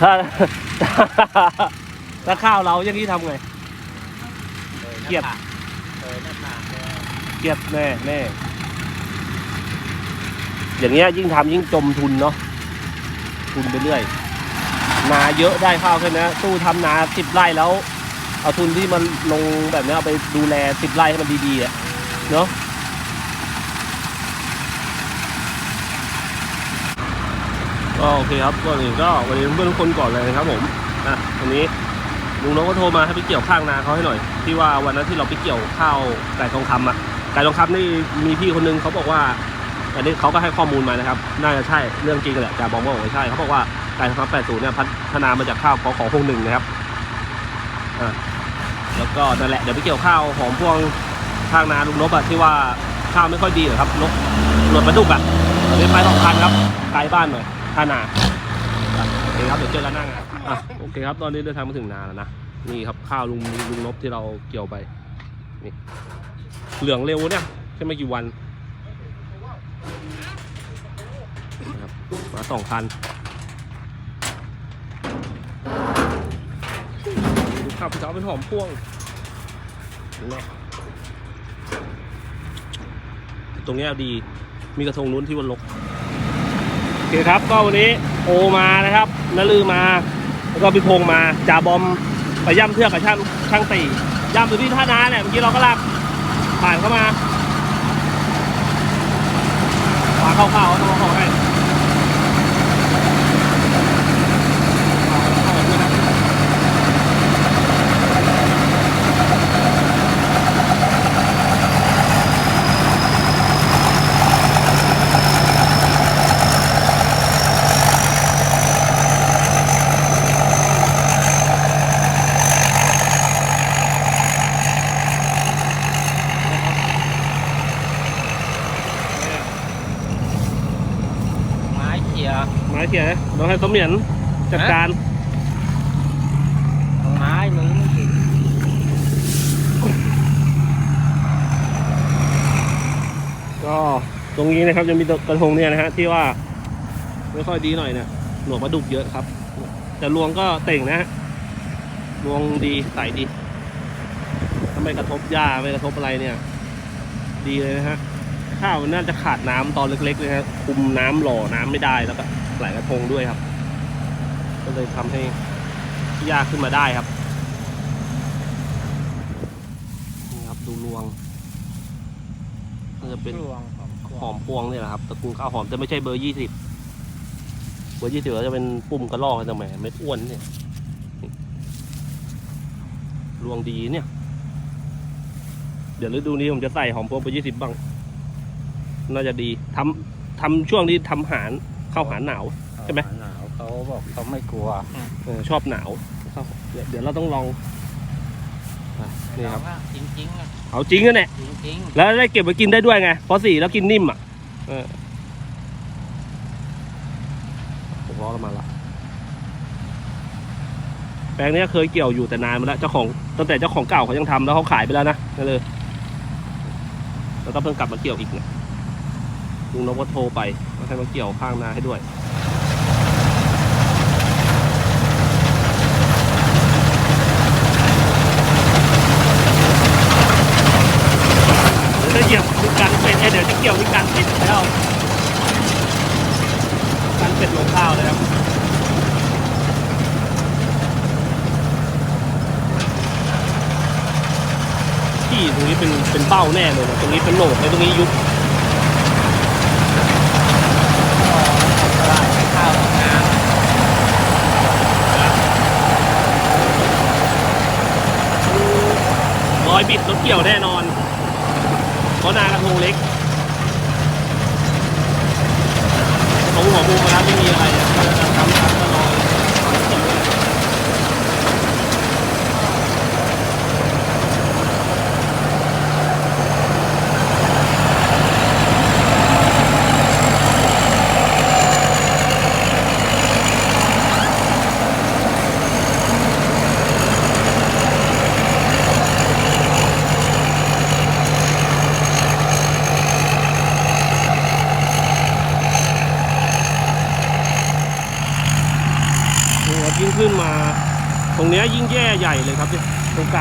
ถ้าถ้าข้าวเราอย่างนี้ทำไง เกียบเออหน้าผากเลยเกลียดแน่แน่อย่างเงี้ยยิ่งทำยิ่งจมทุนเนาะทุนไปเรื่อย นาเยอะได้ข้าวแค่นี้ตู้ทำนาสิบไร่แล้ว เอาทุนที่มันลงแบบเนี้ยเอาไปดูแลสิบไร่ให้มันดีๆอะเนาะ ก็โอเคครับก่อนอื่นก็วันนี้เพื่อนทุกคนก่อนเลยนะครับผมอะวันนี้ลุงน้องก็โทรมาให้ไปเกี่ยวข้างนาเขาให้หน่อย ที่ว่าวันนั้นที่เราไปเกี่ยวข้าวไก่ทองคำอะไก่ทองคำนี่มีพี่คนนึงเขาบอกว่าอันนี้เขาก็ให้ข้อมูลมานะครับ น่าจะใช่เรื่องจริงแหละจ่าบอกว่าใช่เขาบอกว่าไก่ทองคำ80เนี่ยพัฒนามาจากข้าวขอของพวงหนึ่งนะครับอ่าแล้วก็นั่นแหละเดี๋ยวไปเกี่ยวข้าวหอมพวงข้างนาลุงนบอะที่ว่าข้าวไม่ค่อยดีเหรอครับนกหนวดปลาดุกอะเดี๋ยวไปสองคันครับไกลบ้านหน่อย ท่านาอะโอเคครับเดี๋ยวเจอกันหน้างานอะโอเคครับตอนนี้เดินทางมาถึงนาแล้วนะนี่ครับข้าวลุงลุงนบที่เราเกี่ยวไปนี่เหลืองเร็วเนี่ยแค่ไม่กี่วันนะครับมาสองคันดูข้าวพี่เจ้าเป็นหอมพ่วงนะตรงเนี้ยดีมีกระทงนู้นที่วันลกโอ เคครับก็วันนี้โอมานะครับนลือมา แล้วก็พี่พงมาจ่าบอมไปย่ำเทือกกับช่างช่างตีย่ำอยู่ที่ท่าน้าเนี่ยเมื่อกี้เราก็ลากผ่านเข้ามาขวาเข้าเข้าๆต้องเข้าให้ ไม้เขี่ย ไม้เขียเราให้ต้มเหมียนจัดการเอาไม้มือไม่กินก็ตรงนี้นะครับจะมีกระทงเนี่ยนะฮะที่ว่าไม่ค่อยดีหน่อยเนี่ยหนวดปลาดุกเยอะครับ แต่รวงก็เต่งนะฮะรวงดีใสดีถ้าไม่กระทบหญ้าไม่กระทบอะไรเนี่ย ดีเลยนะฮะข้าวมันน่าจะขาดน้ำตอนเล็กๆเลยฮะคุมน้ำหล่อน้ำไม่ได้แล้วก็ไหลกระทงด้วยครับ ก็เลยทำให้ยากขึ้นมาได้ครับนี่ครับดูรวงน่าจะเป็นรวงของหอมพวงเนี่ยแหละครับตระกูลข้าวหอมแต่ไม่ใช่เบอร์ยี่สิบเบอร์ยี่สิบจะเป็นปุ่มกระรอกแต่แหมเม็ดอ้วนเนี่ยรวงดีเนี่ย เดี๋ยวฤดูนี้ผมจะใส่หอมพวงเบอร์ยี่สิบบ้าง น่าจะดีทำทำช่วงที่ทำหาร ข้าวหารหนาวใช่ไหมหนาวเขาบอกเขาไม่กลัวเออชอบหนาวข้าวเดี๋ยวเดี๋ยวเราต้องลองอะนี่ครับเราก็จริงๆอะเอาจริงนะเนี่ย จริงแล้วได้เก็บไว้กินได้ด้วยไง เพราะสีแล้วกินนิ่มอะเออผมล้อกันมาละ แปลงเนี้ยเคยเกี่ยวอยู่แต่นานมาแล้วเจ้าของตั้งแต่เจ้าของเก่าเขายังทำแล้วเขาขายไปแล้วนะนั่นเลย แล้วก็เพิ่งกลับมาเกี่ยวอีกเนี่ย ลุงนกก็โทรไปว่าให้มาเกี่ยวข้างนาให้ด้วยจะเหยียบมีการเป็ดเอ้ยเดี๋ยวจะเกี่ยวมีการเป็ดแล้วการเป็ดลงข้าวเลยครับที่ตรงนี้เป็นเป็นเป้าแน่เลยนะตรงนี้เป็นโหนกเลยตรงนี้ยุบ ๆก็ได้ข้าวของน้ ร อยบิดรถเกี่ยวแน่นอนเพราะนากระทงเล็กของหัวมุมนะครับไม่มีอะไรนะครับ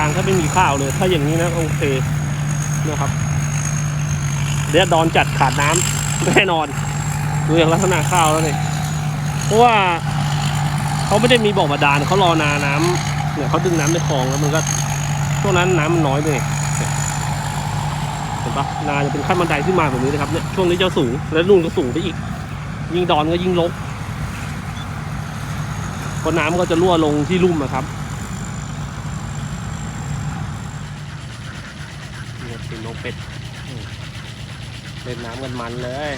างถ้าไม่มีข้าวเลย ถ้าอย่างนี้นะโอเคนะครับเดี๋ยวดอนจัดขาดน้ำแน่นอนดูอย่างลักษณะข้าวแล้วเนี่ยเพราะว่าเขาไม่ได้มีบ่อบาดาลเขารอนาน้ำเนี่ยเขาดึงน้ำในคลองแล้วมันก็ช่วงนั้นน้ำมันน้อยไปเนี่ยเห็นปะนาจะเป็นขั้นบันไดขึ้นมาแบบนี้นะครับเนี่ยช่วงนี้จะสูงแล้วนู่นก็สูงไปอีก ยิ่งดอนก็ยิ่งลกพราะน้ำก็จะรั่วลงที่ลุ่มนะครับเนี่ยเป็นนกเป็ดอืม เล่นน้ำกันมันเลย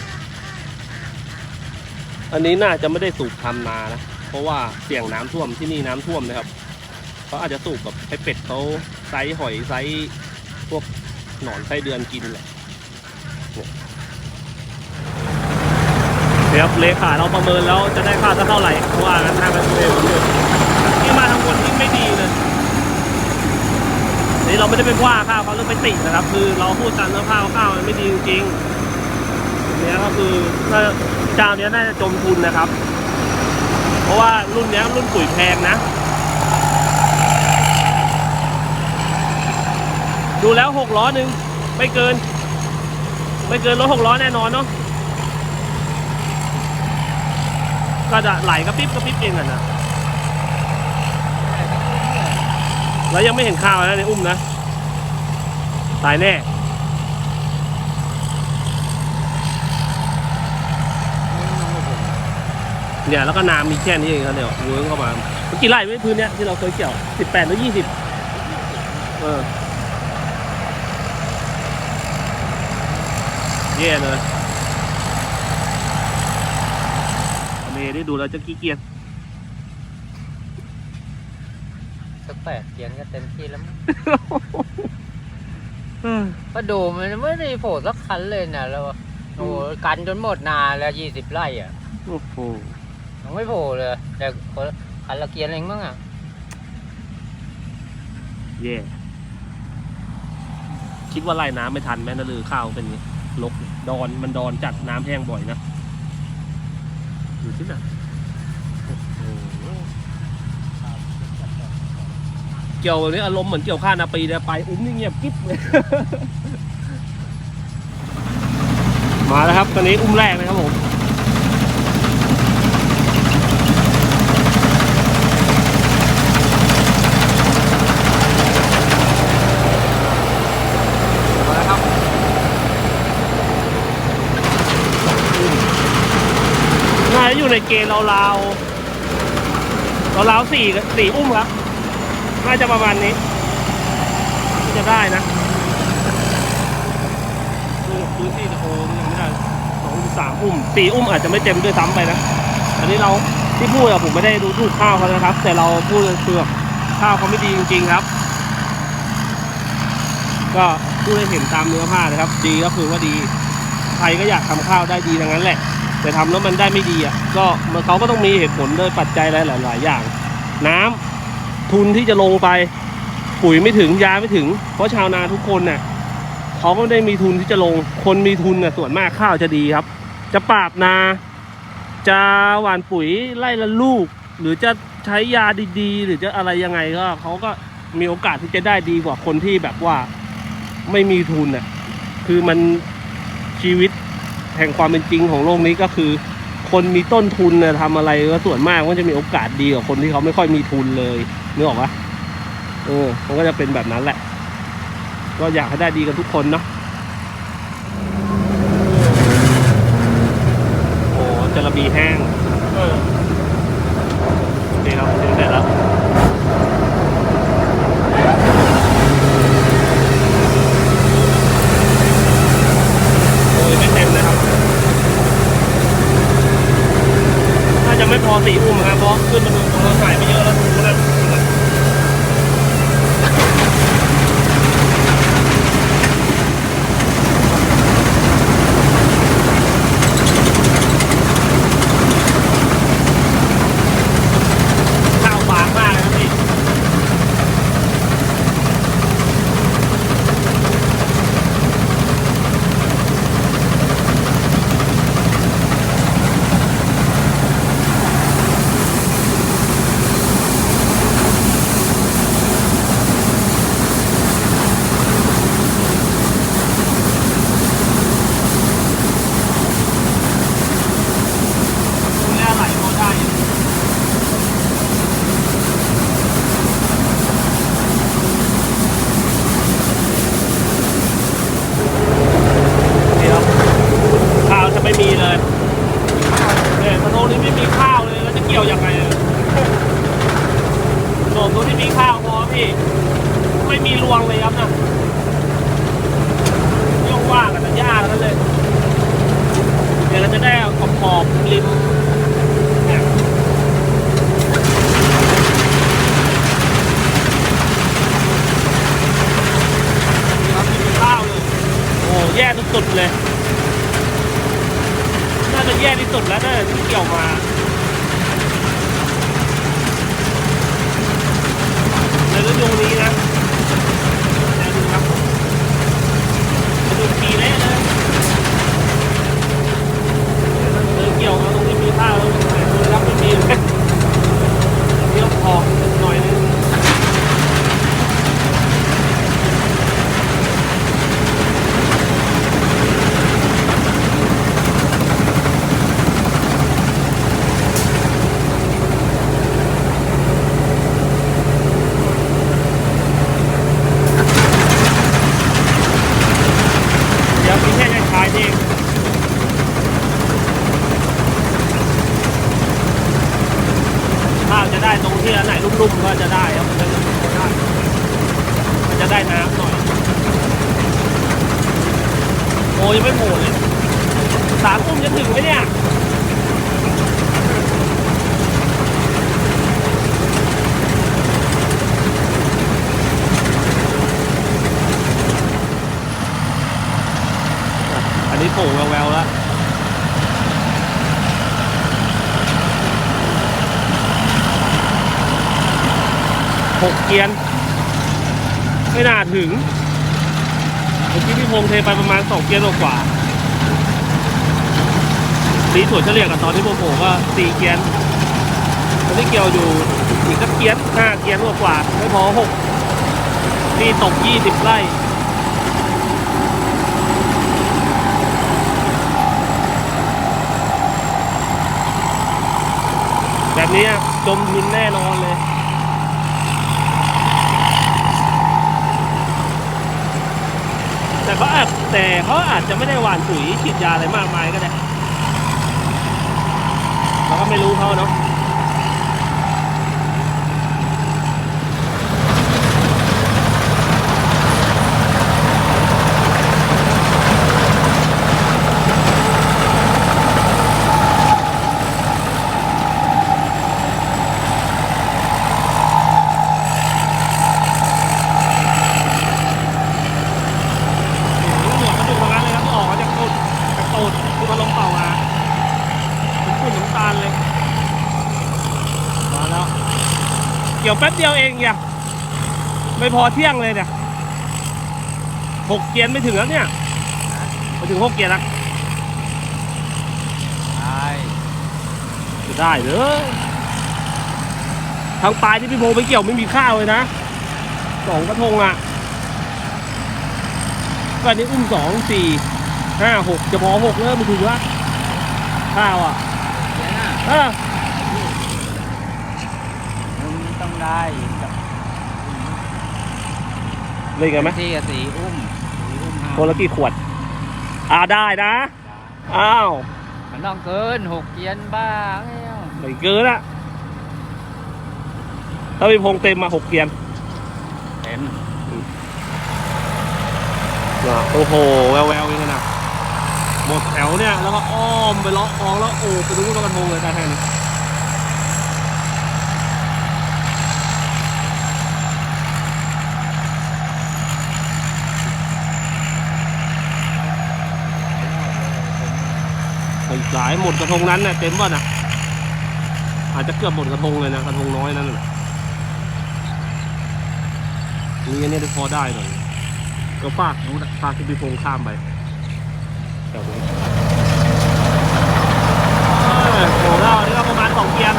อันนี้น่าจะไม่ได้สูบทำนานะ เพราะว่าเสี่ยงน้ำท่วมที่นี่น้ำท่วมนะครับเขาอาจจะสูบแบบให้เป็ดเขาไซส์หอยไซส์พวกหนอนไส้เดือนกินแหละเนี่ยเดี๋ยวเลขาเราประเมินแล้วจะได้ค่าสักเท่าไหร่เพราะว่างั้นทางกันเร็วที่มาทางบนที่ไม่ดีเลยนี่เราไม่ได้ไปว่าข้าวเขาหรือไปตินะครับ คือเราพูดกันว่าข้าวข้าวมันไม่ดีจริงๆ เนี้ยก็คือถ้าเจ้าเนี้ยน่าจะจมทุนนะครับ เพราะว่ารุ่นเนี้ยรุ่นปุ๋ยแพงนะ ดูแล้วหกล้อหนึ่งไม่เกิน ไม่เกินรถหกล้อแน่นอนเนาะก็จะไหลกระปิ๊บกระปิ๊บเองอะนะแล้วยังไม่เห็นข้าวนะในอุ้มนะ ตายแน่ เนี่ยแล้วก็น้ำมีแค่นี้เองครับเนี่ยเวิร์กเข้ามาเมื่อกี่ไร่ไม่พื้นเนี้ยที่เราเคยเกี่ยวสิบแปดหรือยี่สิบเออแย่เลยอเมย์ได้ดูแล้วจะขี้เกียจสักแปดเกียนก็เต็มที่แล้วมั้งเออก็ดูมันไม่ได้โผล่สักคันเลยนะแล้วโอ้โหกันจนหมดนาแล้วยี่สิบไร่อะ โอ้โหยัง ไม่โผล่เลย แต่คนคันละเกียนเองมั้งอะแย่คิดว่าไล่น้ำไม่ทันไหมนะลือข้าวเป็นอย่างงี้ลกดอนมันดอนจัดน้ำแห้งบ่อยนะอยู่ที่ไหนโอ้โหเกี่ยวแบบนี้อารมณ์เหมือนเกี่ยวข้าวนาปีเลยไปอุ้มนี่เงียบกิ๊บเลย มาแล้วครับ ตอนนี้อุ้มแรกเลยครับผม มาแล้วครับน่าจะ อยู่ในเกณฑ์ราวๆราวๆสี่สี่อุ้มครับ น่าจะประมาณนี้ที่จะได้นะดูพื้นที่จะโอ้ยังไม่ได้สองสามอุ้มสี่อุ้มอาจจะไม่เต็มด้วยซ้ำไปนะ อันนี้เราที่พูดอะผมไม่ได้ดูถูกข้าวเขานะครับ แต่เราพูดคือแบบข้าวเขาไม่ดีจริงๆครับ ก็พูดให้เห็นตามเนื้อผ้านะครับ ดีก็คือว่าดี ใครก็อยากทำข้าวได้ดีดังนั้นแหละ แต่ทำแล้วมันได้ไม่ดีอะก็มันเขาก็ต้องมีเหตุผลโดยปัจจัยหลายๆอย่าง น้ำทุนที่จะลงไปปุ๋ยไม่ถึงยาไม่ถึง เพราะชาวนาทุกคนเนี่ยเขาก็ไม่ได้มีทุนที่จะลง คนมีทุนเนี่ยส่วนมากข้าวจะดีครับ จะปราบนา จะหว่านปุ๋ยไล่ละลูก หรือจะใช้ยาดีๆ หรือจะอะไรยังไงก็เขาก็มีโอกาสที่จะได้ดีกว่าคนที่แบบว่าไม่มีทุนอะคือมันชีวิต แห่งความเป็นจริงของโลกนี้ก็คือ คนมีต้นทุนนะทำอะไรก็ส่วนมากก็จะมีโอกาสดีกว่าคนที่เขาไม่ค่อยมีทุนเลยนึกออกปะเออมันก็จะเป็นแบบนั้นแหละ ก็อยากให้ได้ดีกันทุกคนเนาะโอ้จะระบีแห้ง พอพี่ ไม่มีรวงเลยครับนะย่องว่ากันแต่ยากนั่นเลย เดี๋ยวเราจะได้ขอบขอบริมแย่สุดเลย น่าจะแย่ที่สุดแล้วน่าจะที่เกี่ยวมา ฤดูนี้นะแต่ดูครับฤดูปีเละเลยเดินเกี่ยวมาตรงนี้มีข้าวแล้วแต่ดูครับไม่มีเลยเดี๋ยวพอกหน่อยนึง เดี๋ยวมีแค่จะขายเองข้าวจะ ได้ตรงที่อันไหนลุ่มๆก็จะได้ครับมันจะได้มันจะได้น้ำหน่อยโอ้ยไม่โผล่เลยสามทุ่มจะถึงไหมเนี่ยอันนี้โผล่แววๆแล้ว หกเกียนไม่น่าถึงเมื่อกี้พี่พงเทไปประมาณสองเกียนกว่าสีส่วนเฉลี่ยกับตอนที่ผมโผล่ก็สี่เกียนตอนนี้เกียวอยู่อีกสักเกียนห้าเกียนกว่าไม่พอหกนี่ตกยี่สิบไร่แบบนี้จมทุนแน่นอนเลย แต่เขาอาจแต่เขาอาจจะไม่ได้หว่านปุ๋ยฉีดยาอะไรมากมายก็ได้เราก็ไม่รู้เขาเนาะ หัวกระดูกตรงนั้นเลยครับที่ออกมาจากตูดจากตูดที่มันลงเป่ามาเป็นฝุ่นน้ำตาลเลย มาแล้ว เกี่ยวแป๊บเดียวเองเนี่ยไม่พอเที่ยงเลยเนี่ยหกเกียนไม่ถึงแล้วเนี่ยไปถึงหกเกียนแล้วใช่จะได้เลยทางปลายที่พี่โมไปเกี่ยวไม่มีข้าวเลยนะสองกระทงอะก็อันนี้อุ้มสองสี่ห้าหกจะพอหกเริ่มไปถึงละข้าวอะเดี๋ยวนะเออ มันต้อง ได้กับเล่นกันไหมที่กับสีอุ้มสีอุ้มห้าคนละกี่ขวด อ่าได้นะ อ้าวมันต้องเกินหกเกียนบ้างแล้วไม่เกินละถ้าพี่พงษ์เต็มมาหกเกียนเต็มอะโอ้โห แววแววๆเองนะหมดแถวเนี่ย แล้วก็อ้อมไปเลาะคลองแล้วโอ้ไปดูกระทงเลยตาแทน อีกหลายหมดกระทงนั้นเนี่ยเต็มป่ะนะอาจจะเกือบหมดกระทงเลยนะกระทงน้อยนั่นน่ะนี่อันนี้พอได้หน่อยก็ฝากนู้นะฝากที่พี่พงข้ามไปแถวนี้โอ้โหเรานี่ก็ประมาณสองเกียน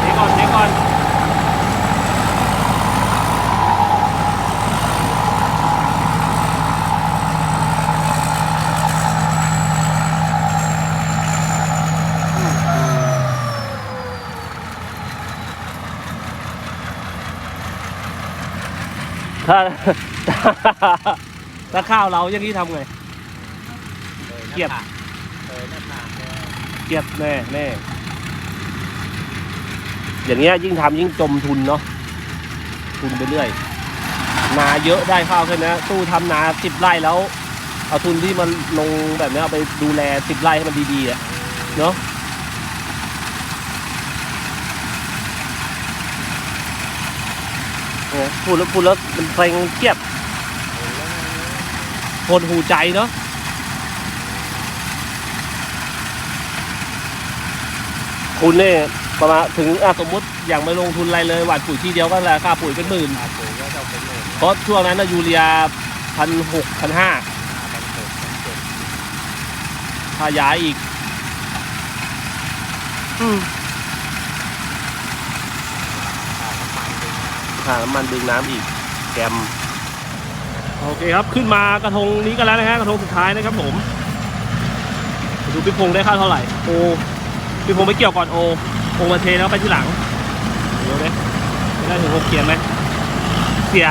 เดี๋ยวก่อนเดี๋ยวก่อน ถ้าถ้าข้าวเราอย่างนี้ทำไง เกียบ เลยหน้าผากเลยเครียดแน่แน่อย่างเงี้ยยิ่งทำยิ่งจมทุนเนาะทุนไปเรื่อย นาเยอะได้ข้าวแค่นี้สู้ทำนาสิบไร่แล้ว เอาทุนที่มันลงแบบเนี้ยเอาไปดูแลสิบไร่ให้มันดีๆอะเนาะ โอ้พูดแล้วพูดแล้วมันเพลงเครียดโอ้ยแล้วหดหูใจเนาะคุณเนี่ยประมาณถึงอะสมมติอย่างไม่ลงทุนอะไรเลยหว่านปุ๋ยที่เดียวก็ราคาปุ๋ยเป็นหมื่นค่าปุ๋ยก็ต้องเป็นหมื่นเพราะช่วงนั้นนะยูเรียพันหกพันห้าห้าพันหกพันเจ็ดถ้าย้ายอีก อืมาน้ำมันดึงน้ำอีกแกมโอเคครับขึ้นมากระทงนี้กันแล้วนะฮะกระทงสุดท้ายนะครับผมดูพี่พงษ์ได้ค่าเท่าไหร่โอพี่พงษ์ไปเกี่ยวก่อนโอโอมาเทแล้วไปที่หลังเดี๋ยวเลยไม่ได้ถึงหกเกียนไหมเสีย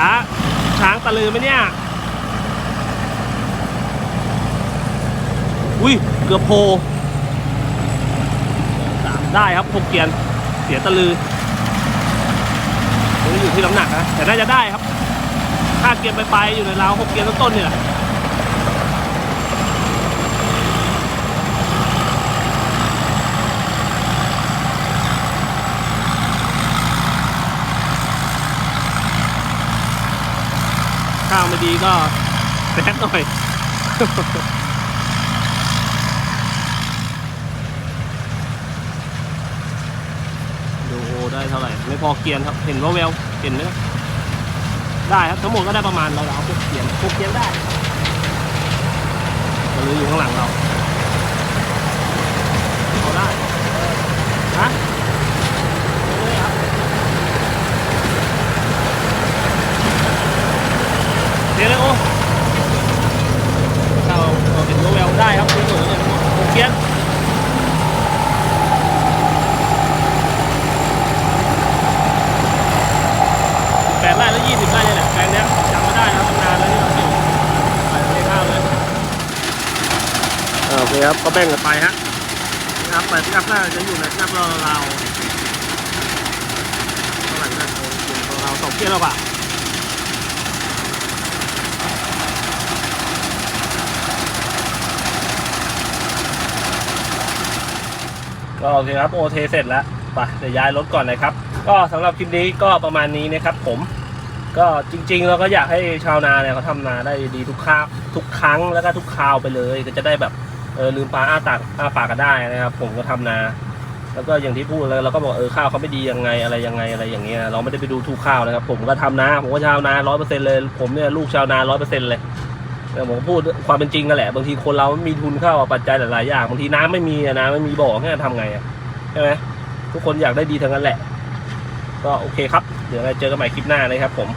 ช้างตะลือไหมเนี่ยอุ้ยเกือบโพได้ครับหกเกียนเสียตะลือ ที่น้ำหนักนะ แต่น่าจะได้ครับ ถ้าเกียนไปไปๆอยู่ในราวหกเกียนต้นๆเนี่ยแหละข้าวไม่ดีก็แซดหน่อย ดูโอ ได้เท่าไหร่ไม่พอเกียนครับ เห็นว่าแววเห็นไหมได้ครับทั้งหมดก็ได้ประมาณเราเราพวกเกียนพวกเกียนได้มันรู้อยู่ข้างหลังเราเขาได้ฮะเอาเลยครับเดี๋ยวเลยโอ้เราเราเห็นว่าแววได้ครับสวยๆเลยพวกเกียน แปดไร่แล้วยี่สิบไร่เนี่ยแหละแปลงเนี้ยจำไม่ได้นะครับนานแล้วที่เราเก็บไปไม่ข้าวเลยโอเคครับก็แบ่งกันไปฮะนะครับไปที่อัพน่าจะอยู่ในที่อัพเราเราวเท่าไหร่นะเราสองเกียร์แล้วป่ะก็โอเคครับโอเทเสร็จแล้วไปเดี๋ยวย้ายรถก่อนนะครับ ก็สำหรับคลิปนี้ก็ประมาณนี้นะครับ ผม ก็จริง ๆ เราก็อยากให้ชาวนาเนี่ยเขาทำนาได้ดีทุกคราบทุกครั้งแล้วก็ทุกคราวไปเลย ก็จะได้แบบ เออลืมปลาอ้าตากอ้าปากกันได้นะครับ ผมก็ทำนา แล้วก็อย่างที่พูดเลยเราก็บอกเออข้าวเขาไม่ดียังไงอะไรยังไงอะไรอย่างเงี้ยเราไม่ได้ไปดูทุกข้าวนะครับ ผมก็ทำนาผมก็ชาวนาร้อยเปอร์เซ็นต์เลย ผมเนี่ยลูกชาวนาร้อยเปอร์เซ็นต์เลยแต่ผมพูดความเป็นจริงนั่นแหละ บางทีคนเราไม่มีทุนเข้าปัจจัยหลายๆอย่างบางทีน้ำไม่มีน้ำไม่มีบ่อแค่ทำไงใช่ไหมทุกคนอยากได้ดีทั้งนั้นแหละ ก็โอเคครับ เดี๋ยวเราเจอกันใหม่คลิปหน้านะครับผม